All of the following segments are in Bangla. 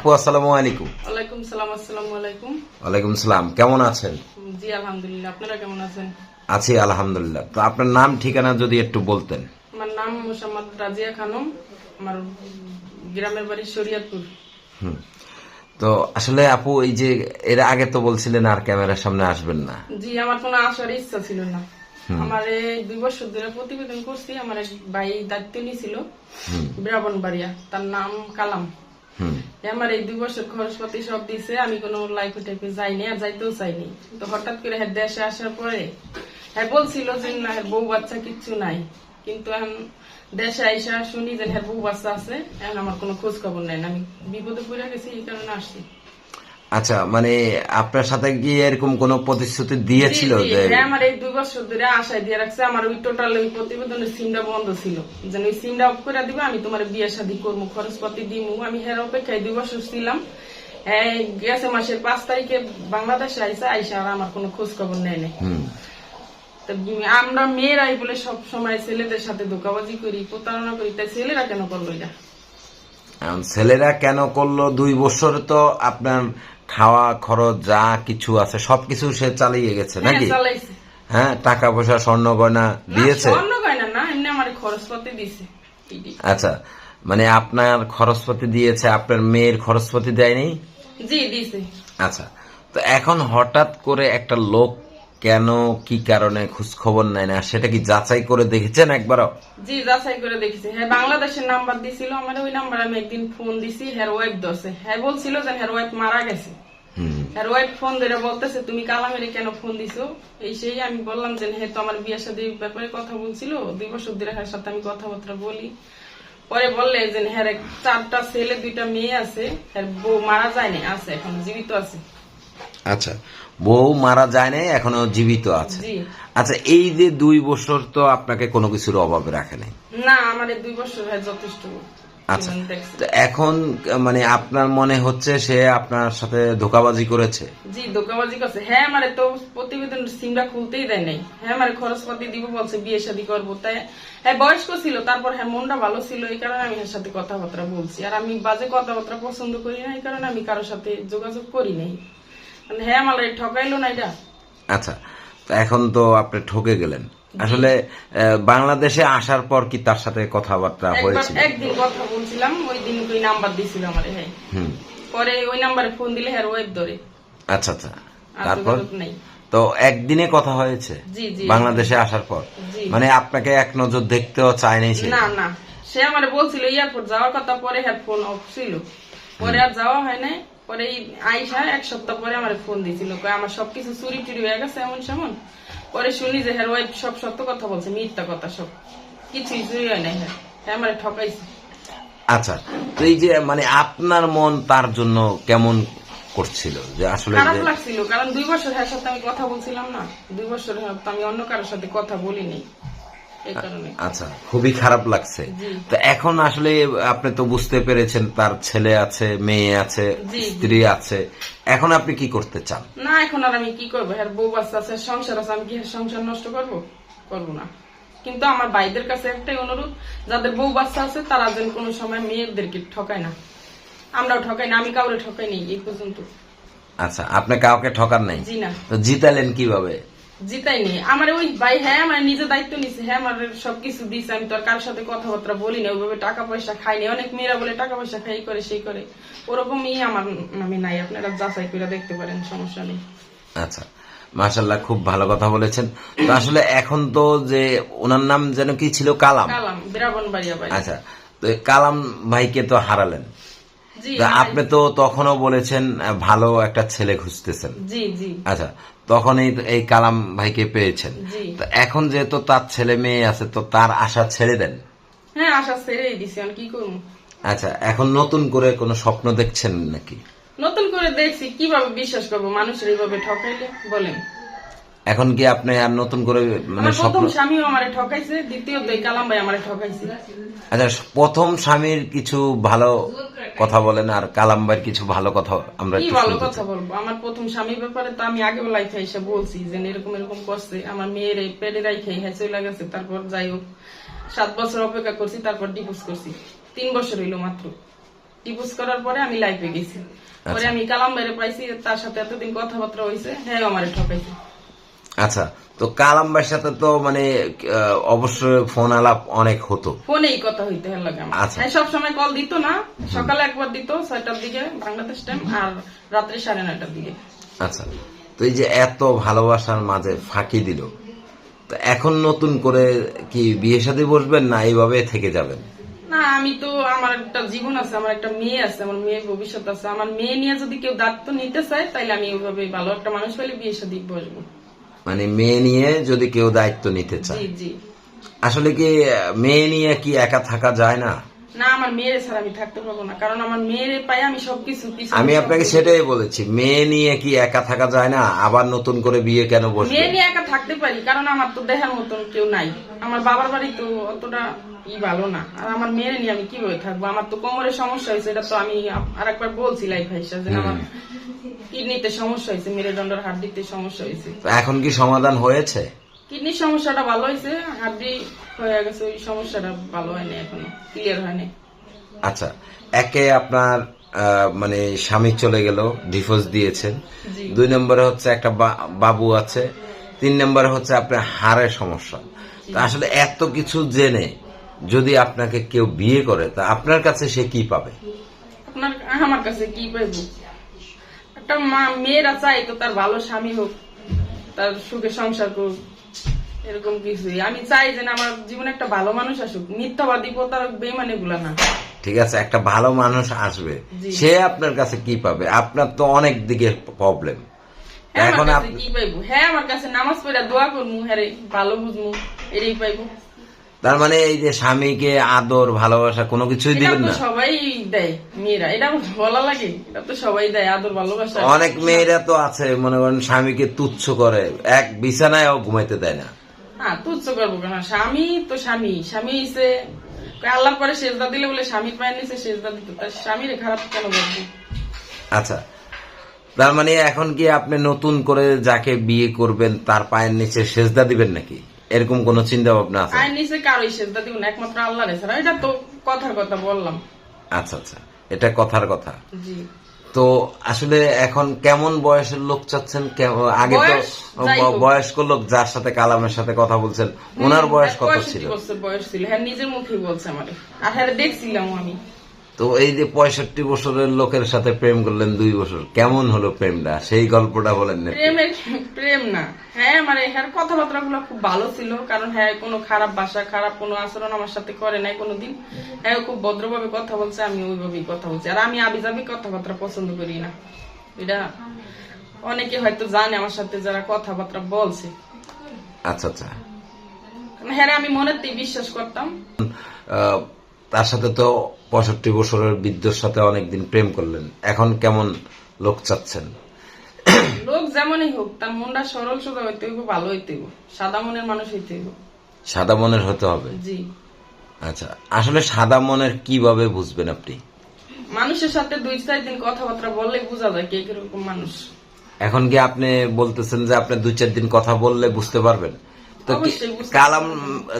আপু আসসালামু আলাইকুম। ওয়ালাইকুম সালাম আসসালামু আলাইকুম। ওয়ালাইকুম সালাম কেমন আছেন? জি আলহামদুলিল্লাহ আপনারা কেমন আছেন? আছি আলহামদুলিল্লাহ। তো আপনার নাম ঠিকানা যদি একটু বলতেন। আমার নাম মোসাম্মদ রাজিয়া খানম আমার গ্রামের বাড়ি শরিয়াতপুর। হুম। তো আসলে আপু এই যে এর আগে তো বলছিলেন আর ক্যামেরার সামনে আসবেন না। জি আমার কোনো আসার ইচ্ছা ছিল না। আমার এই দুই বছর ধরে প্রতিবেদন করছি আমার এক ভাই দায়িত্ব নিয়েছিল। ব্রাহ্মণবাড়িয়া তার নাম কালাম। আমার এই দুই বছর খরচপাতি সব দিছে, আমি কোনো লাইফে টাইফে যাইনি আর যাইতেও চাইনি। তো হঠাৎ করে হ্যাঁ দেশে আসার পরে হ্যাঁ বলছিল যে না হ্যাঁ বউ বাচ্চা কিচ্ছু নাই। কিন্তু এখন দেশে আইসা শুনি যে হ্যাঁ বউ বাচ্চা আছে, এখন আমার কোনো খোঁজ খবর নাই আমি বিপদে পড়ে গেছি, এই কারণে আসছি। আচ্ছা মানে আপনার সাথে কি এরকম কোনো প্রতিশ্রুতি দিয়েছিল যে আমার এই দুই বছর ধরে আশায় দিয়ে রাখছে। আমার ওই টোটাল ওই প্রতিবেদনের সিমটা বন্ধ ছিল। যেন ওই সিমটা অফ করে দিবে আমি তোমার বিয়ে শাদী করব খরচপাতি দিমু। আমি হের অপেক্ষায় দুই বছর ছিলাম। গেছে মাসের পাঁচ তারিখে বাংলাদেশে আইসা আইসা আর আমার কোনো খোঁজ খবর নেয় নাই। আমরা মেয়েরাই বলে সব সময় ছেলেদের সাথে ধোকাবাজি করি প্রতারণা করি। তাই ছেলেরা কেন করল এটা? ছেলেরা কেন করল? দুই বছর তো আপনার খাওয়া খরচ যা কিছু আছে সবকিছু সে চালিয়ে গেছে হ্যাঁ নাকি? হ্যাঁ টাকা পয়সা স্বর্ণ গয়না দিয়েছে। আচ্ছা মানে আপনার খরচপাতি দিয়েছে আপনার মেয়ের খরচপাতি দেয়নি? জি আচ্ছা তো এখন হঠাৎ করে একটা লোক কেন কি কারণে খোঁজ খবর নেয় না? সেটা কি যাচাই করে দেখেছেন একবারও? জি যাচাই করে দেখেছি। হ্যাঁ বাংলাদেশের নাম্বার দিছিল আমার ওই নাম্বার আমি একদিন ফোন দিছি হ্যার ওয়াইফ দছে হ্যাঁ বলছিল যে হ্যার ওয়াইফ মারা গেছে। হুম। হ্যার ওয়াইফ ফোন ধরে বলতেছে তুমি কালামেরে কেন ফোন দিছো? এই সেই আমি বললাম যে হ্যাঁ তো আমার বিয়ের সাথে ব্যাপারে কথা বলছিল দুই বছর ধরে সাথে আমি কথাবার্তা বলি। পরে বললে যে এক- চারটা ছেলে দুইটা মেয়ে আছে হ্যার বউ মারা যায়নি আছে এখন জীবিত আছে। আচ্ছা বউ মারা যায় নাই এখনও জীবিত আছে। আচ্ছা এই যে দুই বছর তো আপনাকে কোনো কিছুর অভাবে রাখে নাই? না আমার দুই বছর হ্যাঁ যথেষ্ট। আচ্ছা তো এখন মানে আপনার মনে হচ্ছে সে আপনার সাথে ধোকাবাজি করেছে? জি দোকাবাজি করছে। হ্যাঁ আমারে তো প্রতিবেদন সিমটা খুলতেই দেয় নাই। হ্যাঁ আমার খরচপাতি দিব বলছে বিয়ে শাদী করব। তাই হ্যাঁ বয়স্ক ছিল তারপর হ্যাঁ মনটা ভালো ছিল এই কারণে আমি এর সাথে কথাবার্তা বলছি। আর আমি বাজে কথাবার্তা পছন্দ করি না এই কারণে আমি কারোর সাথে যোগাযোগ করি নাই। মানে হ্যাঁ আমার ঠকাইলো না এটা। আচ্ছা তো এখন তো আপনি ঠকে গেলেন। আসলে বাংলাদেশে আসার পর কি তার সাথে কথাবার্তা হয়েছিল? একদিন কথা বলছিলাম ওই দিন ওই নাম্বার দিছিল আমার হ্যাঁ। পরে ওই নাম্বারে ফোন দিলে হ্যাঁ ওয়েব ধরে। আচ্ছা আচ্ছা। তারপর? তো একদিনে কথা হয়েছে? বাংলাদেশে আসার পর? মানে আপনাকে এক নজর দেখতেও চায় নাই না না। সে আমার বলছিল এয়ারপোর্ট যাওয়ার কথা পরে হেডফোন অফ ছিল। পরে আর যাওয়া হয় নাই। পরে এই আইসা এক সপ্তাহ পরে আমার ফোন দিয়েছিল আমার সবকিছু চুরি টুরি হয়ে গেছে এমন সেমন। পরে শুনি যে হ্যার ওয়াইফ সব সত্য কথা বলছে মিথ্যা কথা সব। কিছুই চুরি হয় নাই হ্যাঁ হ্যাঁ আমার ঠকাইছে। আচ্ছা তো এই যে মানে আপনার মন তার জন্য কেমন করছিল? যে আসলে খারাপ লাগছিল কারণ দুই বছর হ্যাঁ সাথে আমি কথা বলছিলাম না। দুই বছর হ্যাঁ আমি অন্য কারোর সাথে কথা বলিনি। আচ্ছা খুবই খারাপ লাগছে। তো এখন আসলে আপনি তো বুঝতে পেরেছেন তার ছেলে আছে মেয়ে আছে। স্ত্রী আছে। এখন আপনি কি করতে চান? না এখন আর আমি কি করব? হ্যাঁ বউ বাচ্চা আছে সংসার আছে আমি কি সংসার নষ্ট করব? করব না। কিন্তু আমার ভাইদের কাছে একটাই অনুরোধ যাদের বউ বাচ্চা আছে তারা যেন কোনো সময় মেয়েদেরকে ঠকায় না। আমরাও ঠকাই না আমি কাউরে ঠকাই নেই এই পর্যন্ত। আচ্ছা আপনি কাউকে ঠকার নাই? জি না। তো জিতালেন কীভাবে? জিতাই নেই। আমার ওই ভাই হ্যাঁ আমার নিজে দায়িত্ব নিছে হ্যাঁ আমার সবকিছু দিছে আমি তো আর কারোর সাথে কথাবার্তা বলি না ওইভাবে টাকা পয়সা খাইনি অনেক মেয়েরা বলে টাকা পয়সা খাই করে সেই করে। ওরকমই আমার আমি নাই আপনারা যাচাই করে দেখতে পারেন সমস্যা নেই। আচ্ছা মাশাল্লাহ খুব ভালো কথা বলেছেন। তো আসলে এখন তো যে ওনার নাম যেন কি ছিল কালাম? কালাম বিরাবন বাড়িয়া বাড়ি আচ্ছা তো কালাম ভাইকে তো হারালেন। আপনি তো তখনও বলেছেন ভালো একটা ছেলে খুঁজতেছেন। জি জি। আচ্ছা তখনই এই কালাম ভাইকে পেয়েছেন। তো এখন যেহেতু তার ছেলে মেয়ে আছে তো তার আশা ছেড়ে দেন? হ্যাঁ আশা ছেড়ে দিছি আমি কি করব? আচ্ছা এখন নতুন করে কোনো স্বপ্ন দেখছেন নাকি? নতুন করে দেখছি কীভাবে বিশ্বাস করব? মানুষের এইভাবে ঠকাইলে বলেন। এখন কি আপনি আর নতুন করে মানে প্রথম স্বামীও আমারে ঠকাইছে দ্বিতীয়ত এই কালাম ভাই আমারে ঠকাইছে। আচ্ছা প্রথম স্বামীর কিছু ভালো কথা বলেন আর কালাম ভাইয়ের কিছু ভালো কথা আমরা কি একটু ভালো কথা বলব? আমার প্রথম স্বামীর ব্যাপারে তো আমি আগে লাইফে এসে বলছি যে এরকম এরকম করছে। আমার মেয়ের এই পেটে রাইখে হ্যাঁ চলে গেছে তারপর যাই হোক সাত বছর অপেক্ষা করছি তারপর ডিভোর্স করছি। তিন বছর হইল মাত্র। ডিভোর্স করার পরে আমি লাইফে গেছি। পরে আমি কালাম বাইরে পাইছি তার সাথে এতদিন কথাবার্তা হয়েছে হ্যাঁ আমার ঠকাইছে। আচ্ছা তো কালাম্বার সাথে তো মানে অবশ্যই ফোন আলাপ অনেক হতো। ফোনেই কথা হইতে আমার। আচ্ছা। হ্যাঁ সবসময় কল দিত না। সকালে একবার দিত ছয়টার দিকে বাংলাদেশ টাইম আর রাত্রে সাড়ে নয়টার দিকে। আচ্ছা তো এই যে এত ভালোবাসার মাঝে ফাঁকি দিল তো এখন নতুন করে কি বিয়ে সাথে বসবেন না এইভাবে থেকে যাবেন? না আমি তো আমার একটা জীবন আছে আমার একটা মেয়ে আছে আমার মেয়ের ভবিষ্যৎ আছে। আমার মেয়ে নিয়ে যদি কেউ দায়িত্ব নিতে চায় তাহলে আমি ওইভাবে ভালো একটা মানুষ পেলে বিয়ে সাথে বসবো। মানে মেয়ে নিয়ে যদি কেউ দায়িত্ব নিতে চায়। আসলে কি মেয়ে নিয়ে কি একা থাকা যায় না? না আমার মেয়ের ছাড়া আমি থাকতে পারব না। কারণ আমার মেয়ের পায়ে আমি সবকিছু আমি আপনাকে সেটাই বলেছি মেয়ে নিয়ে কি একা থাকা যায় না? আবার নতুন করে বিয়ে কেন বসবে? মেয়ে নিয়ে একা থাকতে পারি কারণ আমার তো দেখার মতন কেউ নাই। আমার বাবার বাড়ি তো অতটা ই ভালো না। আর আমার মেয়ের নিয়ে আমি কীভাবে থাকব? আমার তো কোমরের সমস্যা হয়েছে এটা তো আমি আর একবার বলছি লাইফ যে আমার কিডনিতে সমস্যা হয়েছে মেরুদণ্ডের হাড্ডিতে সমস্যা হয়েছে। তো এখন কি সমাধান হয়েছে? কিডনির সমস্যাটা ভালো হয়েছে হাড্ডি হয়ে গেছে ওই সমস্যাটা ভালো হয়নি এখনও ক্লিয়ার হয়নি। আচ্ছা একে আপনার আহ, মানে স্বামী চলে গেল ডিভোর্স দিয়েছেন। জি। দুই নম্বরে হচ্ছে একটা বা- বাবু আছে তিন নম্বরে হচ্ছে আপনার হাড়ের সমস্যা। তা আসলে এত কিছু জেনে যদি আপনাকে কেউ বিয়ে করে তা আপনার কাছে সে কি পাবে? আপনার আমার কাছে কি পাইব? একটা মা মেয়েরা চাই তো তার ভালো স্বামী হোক তার সুখে সংসার করুক এরকম কিছুই। আমি চাই যে আমার জীবনে একটা ভালো মানুষ আসুক মিথ্যাবাদী প্রতারক বেমানে গুলা না। ঠিক আছে একটা ভালো মানুষ আসবে। সে আপনার কাছে কি পাবে? আপনার তো অনেক দিকে প্রবলেম হ্যাঁ এখন আমার কাছে কি পাইবো? হ্যাঁ আমার কাছে নামাজ পড়া দোয়া করব হ্যাঁ ভালো বুঝব এটাই পাইবো। তার মানে এই যে স্বামীকে আদর ভালোবাসা কোনো কিছুই দিবেন না? সবাই দেয় মেয়েরা। এটা বলা লাগে। এটা তো সবাই দেয় আদর ভালোবাসা। অনেক মেয়েরা তো আছে মনে করেন স্বামীকে তুচ্ছ করে। এক বিছানায়ও ঘুমাইতে দেয় না। হ্যাঁ তুচ্ছ করব কেন? স্বামী তো স্বামী। স্বামী হিসে আল্লাহর পরে সেজদা দিলে বলে স্বামীর পায়ের নিচে সেজদা দিত। তার স্বামীর খারাপ কেন বলব? আচ্ছা। তার মানে এখন কি আপনি নতুন করে যাকে বিয়ে করবেন তার পায়ের নিচে সেজদা দিবেন নাকি? এরকম কোন চিন্তা ভাবনা আছে? পায়ের নিচে কারোই সেজদা দিব না একমাত্র আল্লাহর ছাড়া এটা তো কথার কথা বললাম। আচ্ছা আচ্ছা। এটা কথার কথা। জি। তো আসলে এখন কেমন বয়সের লোক চাচ্ছেন? আগে তো। বয়স্ক লোক যার সাথে কালামের সাথে কথা বলছেন ওনার বয়স কত ছিল? বয়স ছিল। হ্যাঁ নিজের মুখেই বলছে আমারে আর হ্যাঁ দেখছিলাম আমি। তো এই যে পঁয়ষট্টি বছরের লোকের সাথে প্রেম করলেন দুই বছর কেমন হলো প্রেমটা? সেই গল্পটা বলেন না প্রেমের প্রেম না। হ্যাঁ মানে হ্যাঁ কথাবার্তা গুলো খুব ভালো ছিল কারণ হ্যাঁ কোনো খারাপ ভাষা খারাপ কোনো আচরণ আমার সাথে করে নাই কোনোদিন। হ্যাঁ খুব ভদ্রভাবে কথা বলছে আমি ওইভাবেই কথা বলছি। আর আমি আবিজাবি কথাবার্তা পছন্দ করি না। এটা অনেকে হয়তো জানে আমার সাথে যারা কথাবার্তা বলছে। আচ্ছা আচ্ছা। হ্যাঁ আমি মনেতেই বিশ্বাস করতাম। তার সাথে তো পঁয়ষট্টি বছরের বৃদ্ধর সাথে অনেকদিন প্রেম করলেন। এখন কেমন লোক চাচ্ছেন? লোক যেমনই হোক তার মনটা সরল সোজা হইতে হইব ভালো হইতে হইব। সাদা মনের মানুষ হইতে হইব। সাদা মনের হতে হবে? জি। আচ্ছা আসলে সাদা মনের কীভাবে বুঝবেন আপনি? মানুষের সাথে দুই চার দিন কথাবার্তা বললেই বোঝা যায় কে কীরকম মানুষ। এখন কি আপনি বলতেছেন যে আপনি দুই চার দিন কথা বললে বুঝতে পারবেন? তো কালাম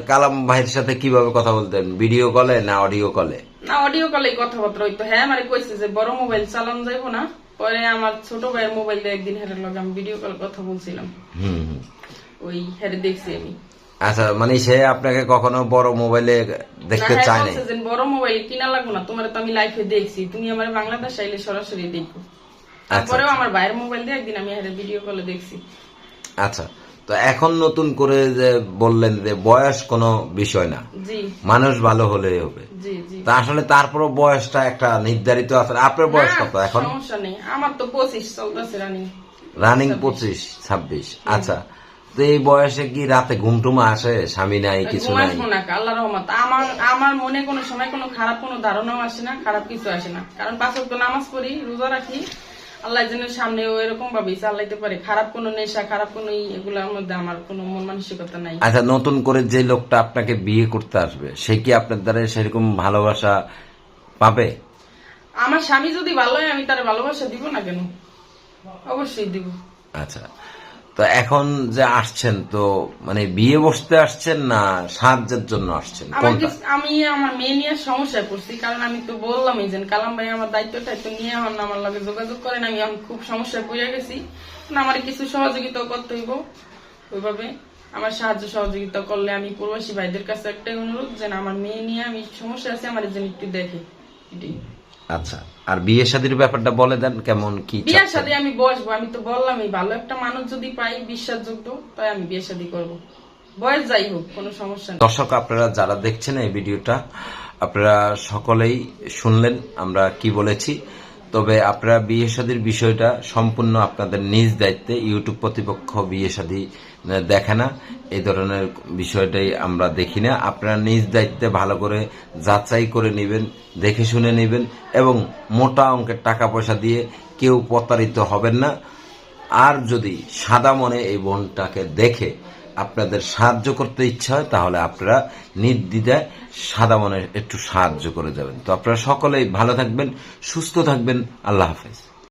কালাম ভাইয়ের সাথে কীভাবে কথা বলতেন? ভিডিও কলে না অডিও কলে? না অডিও কলে কথাবার্তা হইতো। হ্যাঁ আমার কইছে যে বড় মোবাইল চালানো যাইবো না। পরে আমার ছোট ভাইয়ের মোবাইল একদিন হেরে লগে আমি ভিডিও কল কথা বলছিলাম। ওই হেরে দেখছি আমি। আচ্ছা মানে সে আপনাকে কখনো বড় মোবাইলে দেখতে হ্যাঁ চায় না বড় মোবাইল কিনা লাগবো না তোমার তো আমি লাইফে দেখছি। তুমি আমার বাংলাদেশ আইলে সরাসরি দেখো। তারপরেও আমার ভাইয়ের মোবাইল দিয়ে একদিন আমি হেরে ভিডিও কলে দেখছি। আচ্ছা। তো এখন নতুন করে যে বললেন যে বয়স কোনো বিষয় না। মানুষ ভালো হলেই হবে। তা আসলে তারপরও বয়সটা একটা নির্ধারিত আছে। আপনার বয়স কত এখন? সমস্যা নেই। আমার তো পঁচিশ চলতেছে রানিং রানিং পঁচিশ ছাব্বিশ। আচ্ছা তো এই বয়সে কি রাতে ঘুমটুমা আসে? স্বামী নাই কিছু নাই? আল্লাহ রহমত। আমার আমার মনে কোনো সময় কোনো খারাপ কোনো ধারণাও আসে না খারাপ কিছু আসে না। কারণ পাঁচ নামাজ পড়ি রোজা রাখি। আল্লাহ যেন সামনেও এরকম ভাবে চালাইতে পারে। খারাপ কোনো নেশা খারাপ কোনো এগুলোর মধ্যে আমার কোনো মন মানসিকতা নাই। আচ্ছা নতুন করে যে লোকটা আপনাকে বিয়ে করতে আসবে সে কি আপনার দ্বারা সেরকম ভালোবাসা পাবে? আমার স্বামী যদি ভালো হয় আমি তার ভালোবাসা দিব না কেন? অবশ্যই দিব। আচ্ছা। তো এখন যে আসছেন তো মানে বিয়ে বসতে আসছেন না সাহায্যের জন্য আসছেন? আমি আমার মেয়ে নিয়ে সমস্যায় পড়ছি কারণ আমি তো বললামই যে কালাম ভাই আমার দায়িত্ব টাইত্ব নিয়ে এখন আমার লগে যোগাযোগ করেন আমি এখন খুব সমস্যায় পড়ে গেছি। আমার কিছু সহযোগিতা করতে হইব। ওইভাবে আমার সাহায্য সহযোগিতা করলে আমি প্রবাসী ভাইদের কাছে একটাই অনুরোধ যে না, আমার মেয়ে নিয়ে আমি সমস্যা আছে আমার যেন একটু দেখে। এটাই। আচ্ছা আর বিয়ে শাদীর ব্যাপারটা বলে দেন কেমন কি বিয়ে শাদি আমি বসবো আমি তো বললামই ভালো একটা মানুষ যদি পাই বিশ্বাসযোগ্য তাই আমি বিয়ে শাদী করব। বয়স যাই হোক কোনো সমস্যা নেই। দর্শক আপনারা যারা দেখছেন এই ভিডিওটা আপনারা সকলেই শুনলেন আমরা কি বলেছি। তবে আপনারা বিয়ে শাদীর বিষয়টা সম্পূর্ণ আপনাদের নিজ দায়িত্বে ইউটিউব প্রতিপক্ষ বিয়ে শাদী দেখে না। এই ধরনের বিষয়টাই আমরা দেখি না। আপনারা নিজ দায়িত্বে ভালো করে যাচাই করে নেবেন, দেখে শুনে নেবেন এবং মোটা অঙ্কের টাকা পয়সা দিয়ে কেউ প্রতারিত হবেন না। আর যদি সাদা মনে এই বোনটাকে দেখে আপনাদের সাহায্য করতে ইচ্ছা হয়, তাহলে আপনারা নির্দ্বিধায় সাদা মনে একটু সাহায্য করে যাবেন। তো আপনারা সকলেই ভালো থাকবেন, সুস্থ থাকবেন, আল্লাহ হাফেজ।